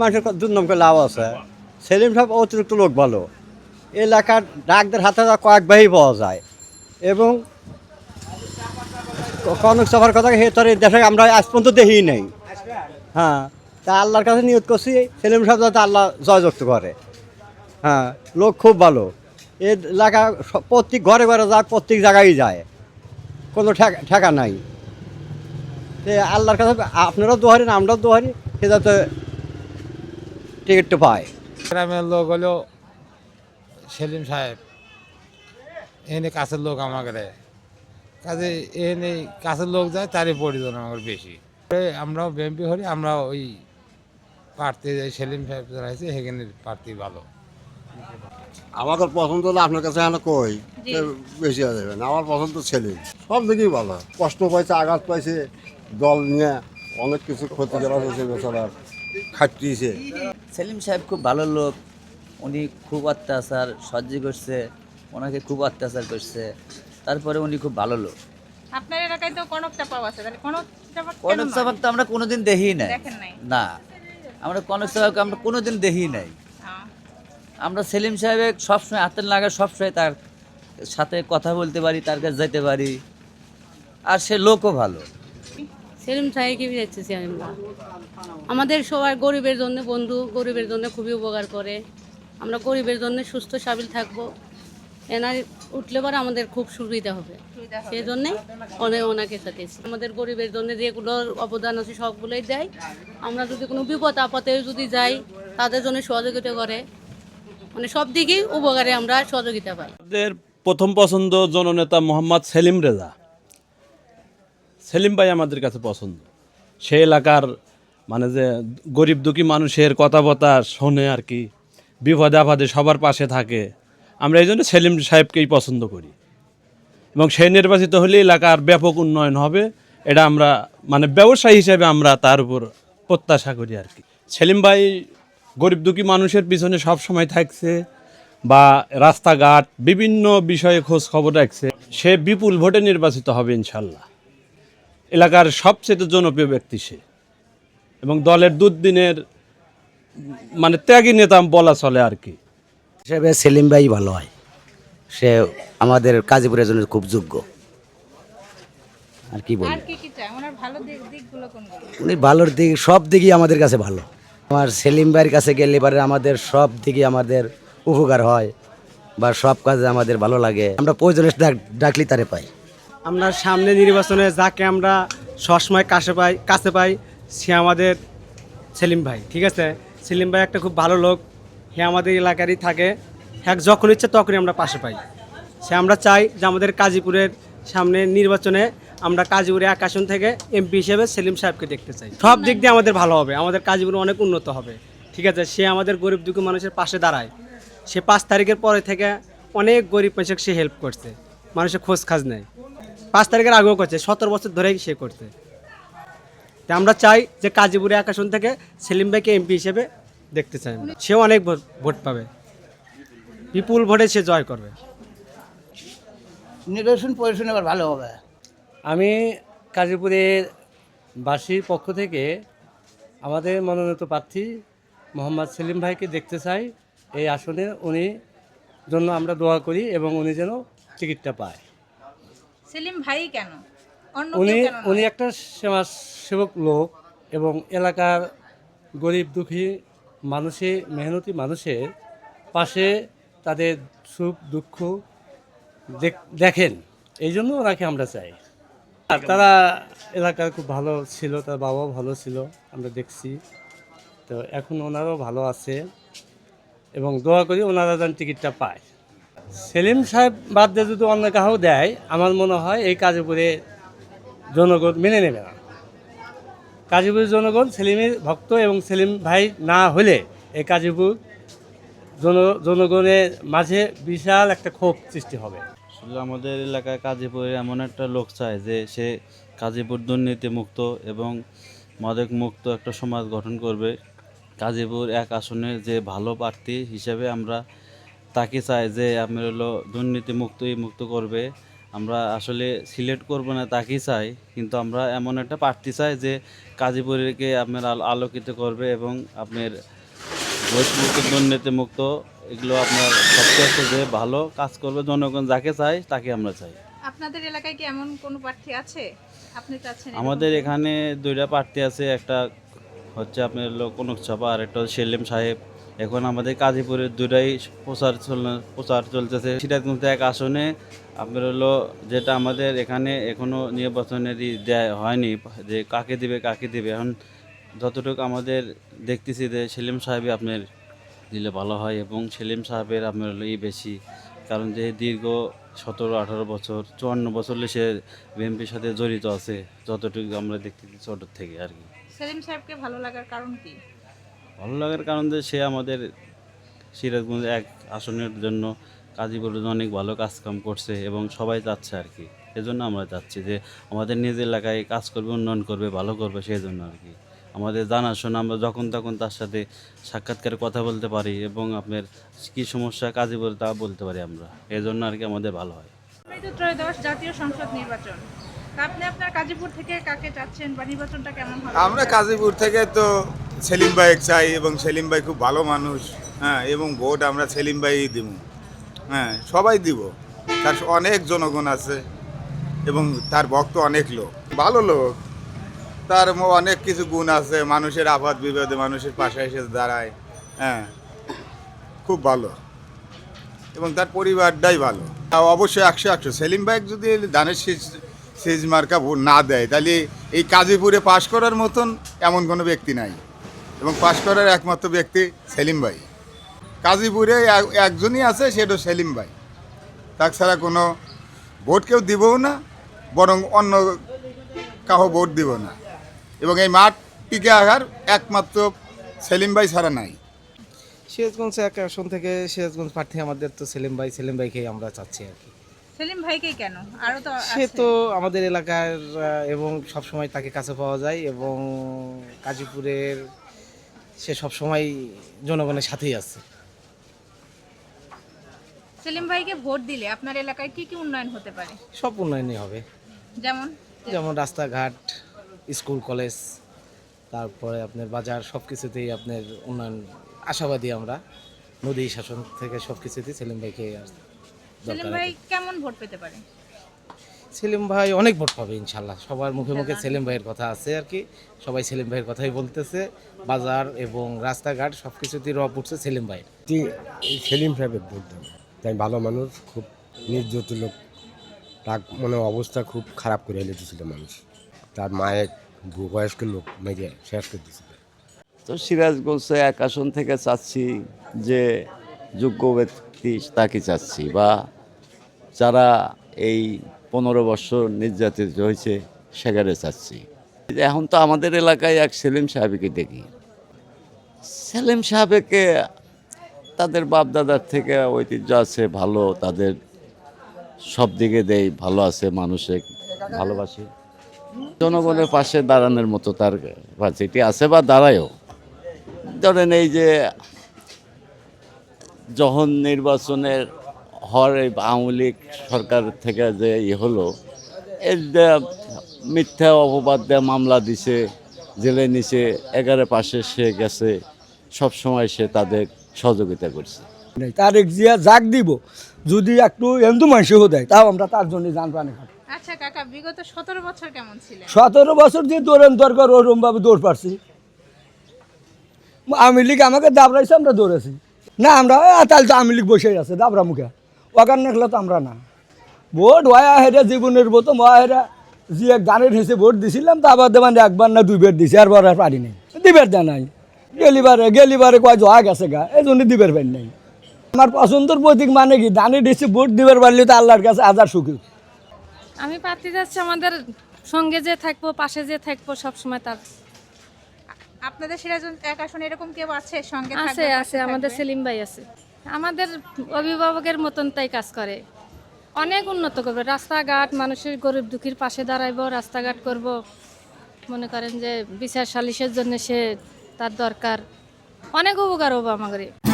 মানুষের দুর্নাম করে লাভ আছে। সেলিম সাহেব অতিরিক্ত লোক ভালো। এলাকার ডাকদের হাতে কয়েক ভাই পাওয়া যায়। এবং কনক সভার কথা হে তোর দেশে আমরা আজ পর্যন্ত দেখি নাই। হ্যাঁ তা আল্লাহর কাছে নিয়ত করছি, সেলিম সাহেব যাতে আল্লাহ জয়যুক্ত করে। হ্যাঁ লোক খুব ভালো। এ এলাকা প্রত্যেক ঘরে ঘরে যায়, প্রত্যেক জায়গায় যায়। কোনো ঠেকা নাই। সে আল্লাহর কাছে আপনারাও দোহারেন, আমরাও দোহারি। সে যাতে টিকিটটা পায় গ্রামের লোক হলো সেলিম সাহেব। এনে কাছের লোক আমাকে কাজে এনে কাছের লোক যায় তারই পরিজন আমার বেশি। আমরাও বিএমপি হরি আমরা ওই প্রার্থী সেলিম সাহেব যারা আছে সেখানে প্রার্থী ভালো। আমাদের পছন্দ হলে আপনার কাছে এখন কই? বেশি হয়ে যাবে না। আমার পছন্দ ছেলে সব দিকেই ভালো। কষ্ট পাইছে আঘাত পাইছে দল নিয়ে অনেক কিছু ক্ষতি করা হয়েছে বেচারার খাটিয়েছে সেলিম সাহেব খুব ভালো লোক। উনি খুব অত্যাচার সহ্য করছে ওনাকে খুব অত্যাচার করছে। তারপরে উনি খুব ভালো লোক। আপনার এলাকায় তো কনক চাপাও আছে তাহলে কনক চাপা কনক? তো আমরা কোনোদিন দেখি নাই। নাই? না আমরা কনক সাহেবকে আমরা কোনোদিন দেখি নাই। আমরা সেলিম সাহেবের সবসময় হাতের লাগা সবসময় তার সাথে কথা বলতে পারি তার কাছে যেতে পারি। আর সে লোকও ভালো। সেলিম সাহেবকে যাচ্ছি আমরা আমাদের সবার গরিবের জন্য বন্ধু গরিবের জন্য খুবই উপকার করে। আমরা গরিবের জন্য সুস্থ সাবিল থাকব। এনার উঠলে পরে আমাদের খুব সুবিধা হবে। সেই জন্যে অনেক ওনাকে সাথেছি আমাদের গরিবের জন্য যেগুলো অবদান আছে সবগুলোই দেয়। আমরা যদি কোনো বিপদ আপদে যদি যাই তাদের জন্য সহযোগিতা করে। মানে সব দিকেই উপকারে আমরা সহযোগিতা পাই। আমাদের প্রথম পছন্দ জননেতা মোহাম্মদ সেলিম রেজা। সেলিম ভাই আমাদের কাছে পছন্দ। সে এলাকার মানে যে গরিব দুঃখী মানুষের কথাবার্তা শোনে আর কি, বিপদে আপদে সবার পাশে থাকে। আমরা এই জন্য সেলিম সাহেবকেই পছন্দ করি। এবং সে নির্বাচিত হলে এলাকার ব্যাপক উন্নয়ন হবে, এটা আমরা মানে ব্যবসায়ী হিসেবে আমরা তার উপর প্রত্যাশা করি আর কি। সেলিম ভাই গরিব দুঃখী মানুষের পিছনে সব সময় থাকছে বা রাস্তাঘাট, বিভিন্ন বিষয়ে খোঁজ খবর রাখছে। সে বিপুল ভোটে নির্বাচিত হবে ইনশাল্লাহ। এলাকার সবচেয়ে জনপ্রিয় ব্যক্তি সে। এবং দলের দুদিনের মানে ত্যাগী নেতা বলা চলে আর কি। হিসেবে সেলিম ভাই ভালো হয়। সে আমাদের কাজীপুরের জন্য খুব যোগ্য। আর কি বলি আর কি কি চাই ওনার ভালো দিক দিকগুলো কোনগুলো? উনি ভালোর দিক সব দিকই আমাদের কাছে ভালো। আমার সেলিম ভাইয়ের কাছে গেলে এবারে আমাদের সব দিকে আমাদের উপকার হয় বা সব কাজে আমাদের ভালো লাগে। আমরা প্রয়োজনে ডাক- ডাকলি তারে পাই। আমরা সামনে নির্বাচনে যাকে আমরা সবসময় কাছে পাই কাছে পাই, সে আমাদের সেলিম ভাই, ঠিক আছে? সেলিম ভাই একটা খুব ভালো লোক, সে আমাদের এলাকারই থাকে। হ্যাঁ যখন ইচ্ছে তখনই আমরা পাশে পাই। সে আমরা চাই যে আমাদের কাজীপুরের সামনে নির্বাচনে আমরা কাজীপুরে এক আসন থেকে এমপি হিসেবে সেলিম সাহেবকে দেখতে চাই। সব দিক দিয়ে আমাদের ভালো হবে, আমাদের কাজীপুর অনেক উন্নত হবে, ঠিক আছে? সে আমাদের গরিব দুঃখী মানুষের পাশে দাঁড়ায়। সে পাঁচ তারিখের পরে থেকে অনেক গরিব মানুষকে সে হেল্প করছে, মানুষের খোঁজ খাজ নেয়। পাঁচ তারিখের আগেও করছে সতেরো বছর ধরেই সে করছে। তা আমরা চাই যে কাজীপুরে এক আসন থেকে সেলিম ভাইকে এমপি হিসেবে দেখতে চাই আমরা। সেও অনেক ভোট ভোট পাবে। বিপুল ভোটে সে জয় করবে। নির্বাচন পরিবেশন এবার ভালো হবে। আমি কাজীপুরের বাসীর পক্ষ থেকে আমাদের মনোনীত প্রার্থী মোহাম্মদ সেলিম ভাইকে দেখতে চাই। এই আসনে উনি জন্য আমরা দোয়া করি এবং উনি যেন টিকিটটা পায়। সেলিম ভাই কেন? অন্য উনি কেউ কেন নয়? উনি একটা সেবা সেবক লোক এবং এলাকার গরিব দুঃখী মানুষের মেহনতি মানুষের পাশে তাদের সুখ দুঃখ দেখ- দেখেন। এই জন্য ওনাকে আমরা চাই। আর তারা এলাকার খুব ভালো ছিল তার বাবাও ভালো ছিল আমরা দেখছি। তো এখন ওনারাও ভালো আছে এবং দোয়া করি ওনারা যেন টিকিটটা পায়। সেলিম সাহেব বাদ দিয়ে যদি অন্য কাহাও দেয়, আমার মনে হয় এই কাজীপুরে জনগণ মেনে নেবে না। কাজীপুরের জনগণ সেলিমের ভক্ত এবং সেলিম ভাই না হলে এই কাজীপুর জন, জনগণের মাঝে বিশাল একটা ক্ষোভ সৃষ্টি হবে। আসলে আমাদের এলাকায় কাজীপুরে এমন একটা লোক চায় যে সে কাজীপুর দুর্নীতি মুক্ত এবং মাদক মুক্ত একটা সমাজ গঠন করবে। কাজীপুর এক আসনে যে ভালো প্রার্থী হিসেবে আমরা তাকে চাই যে আমি হলো দুর্নীতি মুক্তই মুক্ত করবে। আমরা আসলে সিলেক্ট করব না তাকেই চাই। কিন্তু আমরা এমন একটা প্রার্থী চাই যে কাজীপুরকে আপনার আলো- আলোকিত করবে এবং আপনার ঘোষমুক্ত দুর্নীতি মুক্ত এগুলো আপনার সবচেয়ে যে ভালো কাজ করবে জনগণ যাকে চাই তাকে আমরা চাই। আপনাদের এলাকায় কি এমন কোনো প্রার্থী আছে? আপনি চাচ্ছেন আমাদের এখানে দুইটা প্রার্থী আছে একটা হচ্ছে আপনার হলো কনক চাপা আর একটা সেলিম সাহেব। এখন আমাদের কাজীপুরের দুটাই প্রচার চল প্রচার চলতেছে। সিরাজগঞ্জ এক আসনে আপনার হলো যেটা আমাদের এখানে এখনও নির্বাচনেরই দেয় হয়নি, যে কাকে দিবে কাকে দিবে। এখন যতটুকু আমাদের দেখতেছি যে সেলিম সাহেবই আপনার দিলে ভালো হয় এবং সেলিম সাহেবের আপনার হলো ই বেশি। কারণ যে দীর্ঘ সতেরো, আঠারো বছর, চুয়ান্ন বছর সে বিএনপির সাথে জড়িত আছে, যতটুকু আমরা দেখতেছি ছোটোর থেকে আর কি। সেলিম সাহেবকে ভালো লাগার কারণ কি? ভালো লাগার কারণ যে সে আমাদের সিরাজগঞ্জ এক আসনের জন্য কাজীপুরের জন্য অনেক ভালো কাজকাম করছে এবং সবাই চাচ্ছে আর কি। এজন্য আমরা চাচ্ছি যে আমাদের নিজ এলাকায় কাজ করবে উন্নয়ন করবে ভালো করবে সেই জন্য আর কি। আমাদের জানাশোনা আমরা যখন তখন তার সাথে সাক্ষাৎকার কথা বলতে পারি এবং আপনার কী সমস্যা কাজীপুরে তা বলতে পারি আমরা। এজন্য আর কি আমাদের ভালো হয়। ত্রয়োদশ জাতীয় সংসদ নির্বাচন। আপনি আপনার কাজীপুর থেকে কাকে চাচ্ছেন বা নির্বাচনটা কেমন আমরা কাজীপুর থেকে তো সেলিম ভাই চাই এবং সেলিম ভাই খুব ভালো মানুষ হ্যাঁ এবং ভোট আমরা সেলিম ভাই দিব হ্যাঁ সবাই দিব। তার অনেক জনগণ আছে এবং তার ভক্ত অনেক লোক, ভালো লোক। তার অনেক কিছু গুণ আছে, মানুষের আপাত বিপদে মানুষের পাশে এসে দাঁড়ায় হ্যাঁ খুব ভালো। এবং তার পরিবারটাই ভালো। তাও অবশ্যই একশো একশো। সেলিম ভাই যদি ধানের শীষ সেজ মার্কা না দেয়, তাহলে এই কাজীপুরে পাশ করার মতন এমন কোনো ব্যক্তি নাই। এবং পাশ করার একমাত্র ব্যক্তি সেলিম ভাই। কাজীপুরে এক- একজনই আছে সেটা সেলিম ভাই। তাছাড়া কোনো ভোট কেউ দিবও না বরং অন্য কাহো ভোট দিব না। এবং এই মাঠ টিকে আসার একমাত্র সেলিম ভাই ছাড়া নাই। সিরাজগঞ্জ এক আসন থেকে সিরাজগঞ্জ প্রার্থী আমাদের তো সেলিম ভাই সেলিম ভাইকেই আমরা চাচ্ছি আর কি। সেলিম ভাইকে কেন? আরও তো সে আছে। তো আমাদের এলাকার এবং সব সময় তাকে কাছে পাওয়া যায় এবং গাজীপুরের সে সব সময় জনগণের সাথেই আছে। সেলিম ভাইকে ভোট দিলে আপনার এলাকায় কি কি উন্নয়ন হতে পারে? সব উন্নয়নই হবে। যেমন? যেমন রাস্তাঘাট স্কুল কলেজ তারপরে আপনার বাজার সব কিছুতেই আপনার উন্নয়ন আশাবাদী আমরা। নদী শাসন থেকে সব কিছুতেই সেলিম ভাইকে সেলিম ভাই কেমন ভোট পেতে পারে? সেলিম ভাই অনেক ভোট পাবে ইনশাল্লাহ। সবার মুখে মুখে সেলিম ভাইয়ের কথা আছে আর কি। সবাই সেলিম ভাইয়ের কথাই বলতেছে। বাজার এবং রাস্তাঘাট সব কিছুতেই রব উঠছে সেলিম ভাই। সেলিম সাহেবের ভোট দেবো। তাই ভালো মানুষ খুব নির্যত লোক। তার মানে অবস্থা খুব খারাপ করে এলে দিয়েছিল মানুষ। তার মায়ের বয়স্ক লোক মেরে শেষ করে দিয়েছিল। তো সিরাজগঞ্জে এক আসন থেকে চাচ্ছি যে যোগ্য ব্যক্তি তাকে চাচ্ছি বা যারা এই পনেরো বছর নির্যাতিত হয়েছে, সেখানে চাচ্ছি এখন তো আমাদের এলাকায় এক সেলিম সাহেবকে দেখি। সেলিম সাহেবকে তাদের বাপদাদার থেকে ঐতিহ্য আছে, ভালো, তাদের সব দিকে দেয় ভালো আছে, মানুষে ভালোবাসে। জনগণের পাশে দাঁড়ানোর মতো তার যেটি আছে বা দাঁড়ায়ও। ধরেন এই যে, যখন নির্বাচনের হওয়ার এই আওয়ামী লীগ সরকার থেকে যে ই হলো এর যে মিথ্যা অপবাদ দিয়ে মামলা দিছে জেলে নিছে এগারো পাশে সে গেছে সব সময় সে তাদের সহযোগিতা করছে। তারেক জিয়া যাক দিব যদি একটু হিন্দু মানুষও দেয় তাও আমরা তার জন্য জান পানি খাব। আচ্ছা কাকা বিগত সতেরো বছর কেমন ছিলেন সতেরো বছর দিয়ে দৌড়েন দরকার ওরমভাবে দৌড় পারছি। আওয়ামী লীগ আমাকে দাবড়াইছে আমরা দৌড়েছি। না আমরা "আ, তাহলে তো আওয়ামী লীগ বসেই আছে দাবড়া মুখে ওখান দেখলে তো আমরা না। ভোট ওয়া হেরা জীবনের প্রথম ওয়া হেরা যে এক গানের হিসেবে ভোট দিছিলাম তা আবার দেবেন একবার না দুইবার দিছি আর বার পারি নাই। দিবের দেয় নাই। গেলিবারে গেলিবারে কয় জয়া গেছে গা এই জন্য দিবের পারি নাই। আমার পছন্দের প্রতীক মানে কি দানের হিসেবে ভোট দিবার পারলে তো আল্লাহর কাছে হাজার সুখী। আমি পাতি যাচ্ছি আমাদের সঙ্গে যে থাকব পাশে যে থাকব সব সময় তার। আপনাদের সিরাজগঞ্জ এক আসনে এরকম কেউ আছে সঙ্গে আছে আছে আমাদের? সেলিম ভাই আছে। আমাদের অভিভাবকের মতন তাই কাজ করে। অনেক উন্নত করবে। রাস্তাঘাট, মানুষের গরিব দুঃখীর পাশে দাঁড়াইব, রাস্তাঘাট করব। মনে করেন যে বিচার সালিশের জন্য সে তার দরকার। অনেক উপকার হব আমাদের